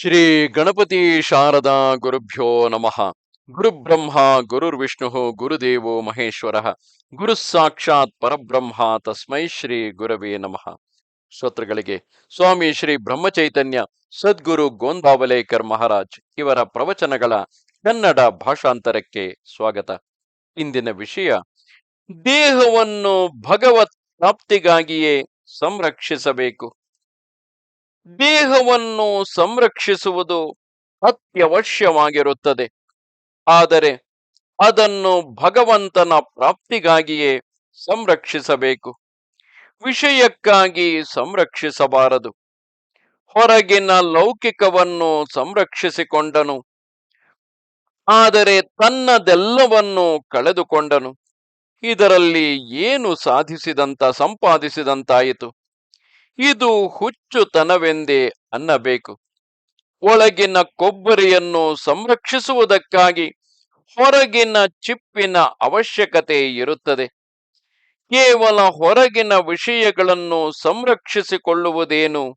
ಶ್ರೀ ಗಣಪತಿ ಶಾರದಾ ಗುರುಭ್ಯೋ ನಮಃ. ಗುರುಬ್ರಹ್ಮ ಗುರುರ್ವಿಷ್ಣು ಗುರುದೇವೋ ಮಹೇಶ್ವರ, ಗುರು ಸಾಕ್ಷಾತ್ ಪರಬ್ರಹ್ಮ ತಸ್ಮೈ ಶ್ರೀ ಗುರವೇ ನಮಃ. ಶ್ರೋತೃಗಳಿಗೆ, ಸ್ವಾಮಿ ಶ್ರೀ ಬ್ರಹ್ಮಚೈತನ್ಯ, ಸದ್ಗುರು ಗೋಂದಾವಲೇಕರ್ ಮಹಾರಾಜ್ ಇವರ ಪ್ರವಚನಗಳ ಕನ್ನಡ ಭಾಷಾಂತರಕ್ಕೆ ಸ್ವಾಗತ. ಇಂದಿನ ವಿಷಯ, ದೇಹವನ್ನು ಭಗವತ್ ಪ್ರಾಪ್ತಿಗಾಗಿಯೇ ಸಂರಕ್ಷಿಸಬೇಕು. ದೇಹವನ್ನು ಸಂರಕ್ಷಿಸುವುದು ಅತ್ಯವಶ್ಯವಾಗಿರುತ್ತದೆ. ಆದರೆ ಅದನ್ನು ಭಗವಂತನ ಪ್ರಾಪ್ತಿಗಾಗಿಯೇ ಸಂರಕ್ಷಿಸಬೇಕು. ವಿಷಯಕ್ಕಾಗಿ ಸಂರಕ್ಷಿಸಬಾರದು. ಹೊರಗಿನ ಲೌಕಿಕವನ್ನು ಸಂರಕ್ಷಿಸಿಕೊಂಡನು. ಆದರೆ ತನ್ನದೆಲ್ಲವನ್ನು ಕಳೆದುಕೊಂಡನು. ಇದರಲ್ಲಿ ಏನು ಸಾಧಿಸಿದಂತ, ಸಂಪಾದಿಸಿದಂತಾಯಿತು. ಇದು ಹುಚ್ಚುತನವೆಂದೇ ಅನ್ನಬೇಕು. ಒಳಗಿನ ಕೊಬ್ಬರಿಯನ್ನು ಸಂರಕ್ಷಿಸುವುದಕ್ಕಾಗಿ ಹೊರಗಿನ ಚಿಪ್ಪಿನ ಅವಶ್ಯಕತೆ ಇರುತ್ತದೆ. ಕೇವಲ ಹೊರಗಿನ ವಿಷಯಗಳನ್ನು ಸಂರಕ್ಷಿಸಿಕೊಳ್ಳುವುದೇನು?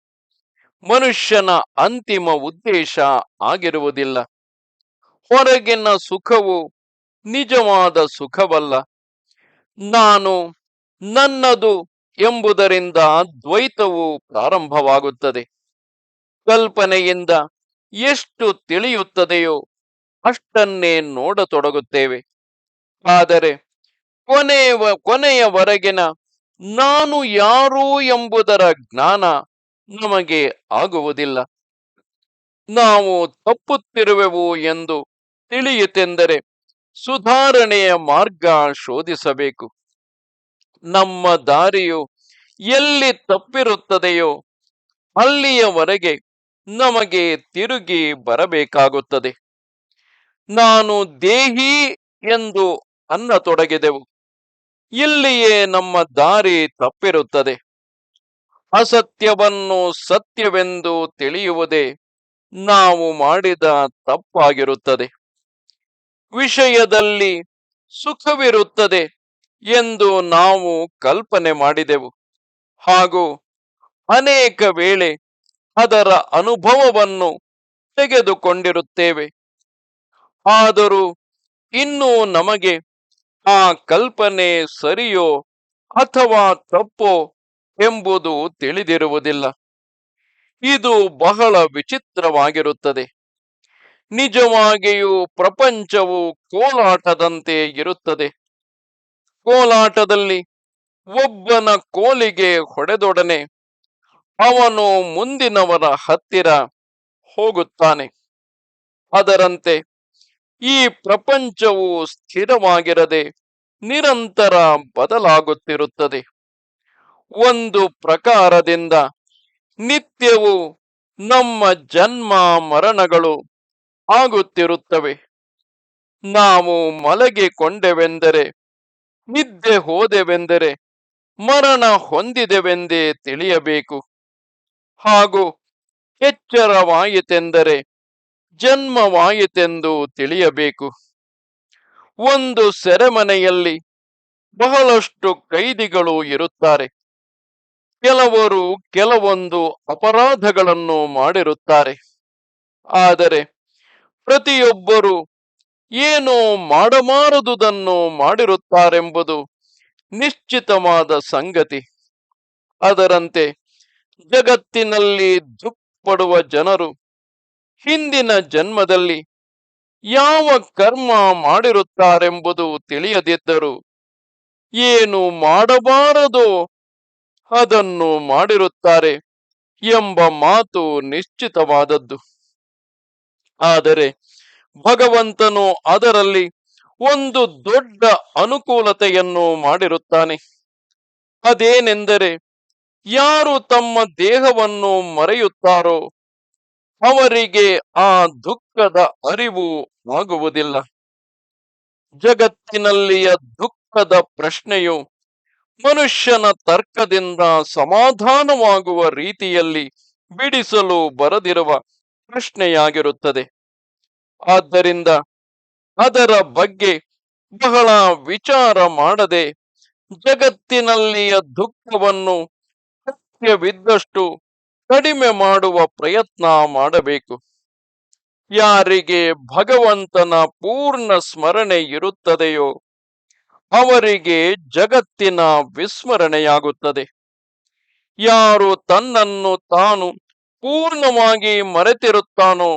ಮನುಷ್ಯನ ಅಂತಿಮ ಉದ್ದೇಶ ಆಗಿರುವುದಿಲ್ಲ. ಹೊರಗಿನ ಸುಖವು ನಿಜವಾದ ಸುಖವಲ್ಲ. ನಾನು ನನ್ನದು ಎಂಬುದರಿಂದ ದ್ವೈತವು ಪ್ರಾರಂಭವಾಗುತ್ತದೆ. ಕಲ್ಪನೆಯಿಂದ ಎಷ್ಟು ತಿಳಿಯುತ್ತದೆಯೋ ಅಷ್ಟನ್ನೇ ನೋಡತೊಡಗುತ್ತೇವೆ. ಆದರೆ ಕೊನೆಯ ಕೊನೆಯವರೆಗಿನ ನಾನು ಯಾರು ಎಂಬುದರ ಜ್ಞಾನ ನಮಗೆ ಆಗುವುದಿಲ್ಲ. ನಾವು ತಪ್ಪುತ್ತಿರುವೆವು ಎಂದು ತಿಳಿಯಿತೆಂದರೆ ಸುಧಾರಣೆಯ ಮಾರ್ಗ ಶೋಧಿಸಬೇಕು. ನಮ್ಮ ದಾರಿಯು ಎಲ್ಲಿ ತಪ್ಪಿರುತ್ತದೆಯೋ ಅಲ್ಲಿಯವರೆಗೆ ನಮಗೆ ತಿರುಗಿ ಬರಬೇಕಾಗುತ್ತದೆ. ನಾನು ದೇಹಿ ಎಂದು ಅನ್ನ ತೊಡಗಿದೆವು ಇಲ್ಲಿಯೇ ನಮ್ಮ ದಾರಿ ತಪ್ಪಿರುತ್ತದೆ. ಅಸತ್ಯವನ್ನು ಸತ್ಯವೆಂದು ತಿಳಿಯುವುದೇ ನಾವು ಮಾಡಿದ ತಪ್ಪಾಗಿರುತ್ತದೆ. ವಿಷಯದಲ್ಲಿ ಸುಖವಿರುತ್ತದೆ ಎಂದು ನಾವು ಕಲ್ಪನೆ ಮಾಡಿದೆವು. ಹಾಗೂ ಅನೇಕ ವೇಳೆ ಅದರ ಅನುಭವವನ್ನು ತೆಗೆದುಕೊಂಡಿರುತ್ತೇವೆ. ಆದರೂ ಇನ್ನೂ ನಮಗೆ ಆ ಕಲ್ಪನೆ ಸರಿಯೋ ಅಥವಾ ತಪ್ಪೋ ಎಂಬುದು ತಿಳಿದಿರುವುದಿಲ್ಲ. ಇದು ಬಹಳ ವಿಚಿತ್ರವಾಗಿರುತ್ತದೆ. ನಿಜವಾಗಿಯೂ ಪ್ರಪಂಚವು ಕೋಲಾಟದಂತೆ ಇರುತ್ತದೆ. ಕೋಲಾಟದಲ್ಲಿ ಒಬ್ಬನ ಕೋಲಿಗೆ ಹೊಡೆದೊಡನೆ ಅವನು ಮುಂದಿನವರ ಹತ್ತಿರ ಹೋಗುತ್ತಾನೆ. ಅದರಂತೆ ಈ ಪ್ರಪಂಚವು ಸ್ಥಿರವಾಗಿರದೆ ನಿರಂತರ ಬದಲಾಗುತ್ತಿರುತ್ತದೆ. ಒಂದು ಪ್ರಕಾರದಿಂದ ನಿತ್ಯವು ನಮ್ಮ ಜನ್ಮ ಮರಣಗಳು ಆಗುತ್ತಿರುತ್ತವೆ. ನಾವು ಮಲಗಿಕೊಂಡೆವೆಂದರೆ, ನಿದ್ದೆ ಹೋದೆವೆಂದರೆ ಮರಣ ಹೊಂದಿದೆವೆಂದೇ ತಿಳಿಯಬೇಕು. ಹಾಗೂ ಎಚ್ಚರವಾಯಿತೆಂದರೆ ಜನ್ಮವಾಯಿತೆಂದು ತಿಳಿಯಬೇಕು. ಒಂದು ಸೆರೆಮನೆಯಲ್ಲಿ ಬಹಳಷ್ಟು ಕೈದಿಗಳು ಇರುತ್ತಾರೆ. ಕೆಲವರು ಕೆಲವೊಂದು ಅಪರಾಧಗಳನ್ನು ಮಾಡಿರುತ್ತಾರೆ. ಆದರೆ ಪ್ರತಿಯೊಬ್ಬರು ಏನೋ ಮಾಡಮಾರದುದನ್ನು ಮಾಡಿರುತ್ತಾರೆಂಬುದು ನಿಶ್ಚಿತವಾದ ಸಂಗತಿ. ಅದರಂತೆ ಜಗತ್ತಿನಲ್ಲಿ ದುಃಖಪಡುವ ಜನರು ಹಿಂದಿನ ಜನ್ಮದಲ್ಲಿ ಯಾವ ಕರ್ಮ ಮಾಡಿರುತ್ತಾರೆಂಬುದು ತಿಳಿಯದಿದ್ದರು ಏನು ಮಾಡಬಾರದೋ ಅದನ್ನು ಮಾಡಿರುತ್ತಾರೆ ಎಂಬ ಮಾತು ನಿಶ್ಚಿತವಾದದ್ದು. ಆದರೆ ಭಗವಂತನು ಅದರಲ್ಲಿ ಒಂದು ದೊಡ್ಡ ಅನುಕೂಲತೆಯನ್ನು ಮಾಡಿರುತ್ತಾನೆ. ಅದೇನೆಂದರೆ ಯಾರು ತಮ್ಮ ದೇಹವನ್ನು ಮರೆಯುತ್ತಾರೋ ಅವರಿಗೆ ಆ ದುಃಖದ ಅರಿವು ಆಗುವುದಿಲ್ಲ. ಜಗತ್ತಿನಲ್ಲಿಯ ದುಃಖದ ಪ್ರಶ್ನೆಯು ಮನುಷ್ಯನ ತರ್ಕದಿಂದ ಸಮಾಧಾನವಾಗುವ ರೀತಿಯಲ್ಲಿ ಬಿಡಿಸಲು ಬರದಿರುವ ಪ್ರಶ್ನೆಯಾಗಿರುತ್ತದೆ. ಆದ್ದರಿಂದ ಅದರ ಬಗ್ಗೆ ಬಹಳ ವಿಚಾರ ಮಾಡದೆ ಜಗತ್ತಿನಲ್ಲಿಯ ದುಃಖವನ್ನು ಸತ್ಯವಿದ್ದಷ್ಟು ಕಡಿಮೆ ಮಾಡುವ ಪ್ರಯತ್ನ ಮಾಡಬೇಕು. ಯಾರಿಗೆ ಭಗವಂತನ ಪೂರ್ಣ ಸ್ಮರಣೆ ಇರುತ್ತದೆಯೋ ಅವರಿಗೆ ಜಗತ್ತಿನ ವಿಸ್ಮರಣೆಯಾಗುತ್ತದೆ. ಯಾರು ತನ್ನನ್ನು ತಾನು ಪೂರ್ಣವಾಗಿ ಮರೆತಿರುತ್ತಾನೋ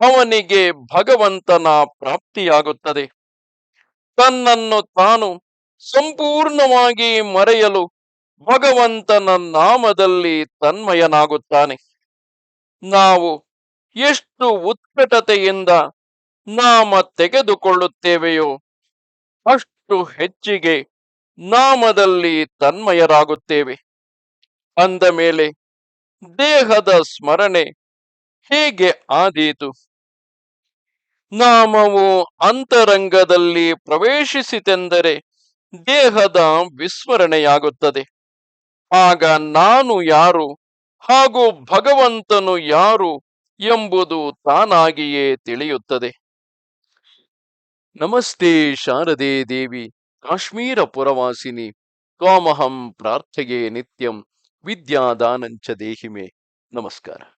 ಅವನಿಗೆ ಭಗವಂತನ ಪ್ರಾಪ್ತಿಯಾಗುತ್ತದೆ. ತನ್ನನ್ನು ತಾನು ಸಂಪೂರ್ಣವಾಗಿ ಮರೆಯಲು ಭಗವಂತನ ನಾಮದಲ್ಲಿ ತನ್ಮಯನಾಗುತ್ತಾನೆ. ನಾವು ಎಷ್ಟು ಉತ್ಕಟತೆಯಿಂದ ನಾಮ ತೆಗೆದುಕೊಳ್ಳುತ್ತೇವೆಯೋ ಅಷ್ಟು ಹೆಚ್ಚಿಗೆ ನಾಮದಲ್ಲಿ ತನ್ಮಯರಾಗುತ್ತೇವೆ. ಅಂದ ಮೇಲೆ ದೇಹದ ಸ್ಮರಣೆ ಹೇಗೆ ಆದೀತು? ನಾಮವು ಅಂತರಂಗದಲ್ಲಿ ಪ್ರವೇಶಿಸಿತೆಂದರೆ ದೇಹದ ವಿಸ್ಮರಣೆಯಾಗುತ್ತದೆ. ಆಗ ನಾನು ಯಾರು ಹಾಗೂ ಭಗವಂತನು ಯಾರು ಎಂಬುದು ತಾನಾಗಿಯೇ ತಿಳಿಯುತ್ತದೆ. ನಮಸ್ತೆ ಶಾರದೆ ದೇವಿ, ಕಾಶ್ಮೀರ ಪುರವಾಸಿನಿ, ತ್ವಾಮಹಂ ಪ್ರಾರ್ಥೆಯೇ ನಿತ್ಯಂ, ವಿದ್ಯಾದಾನಂಚ ದೇಹಿಮೆ. ನಮಸ್ಕಾರ.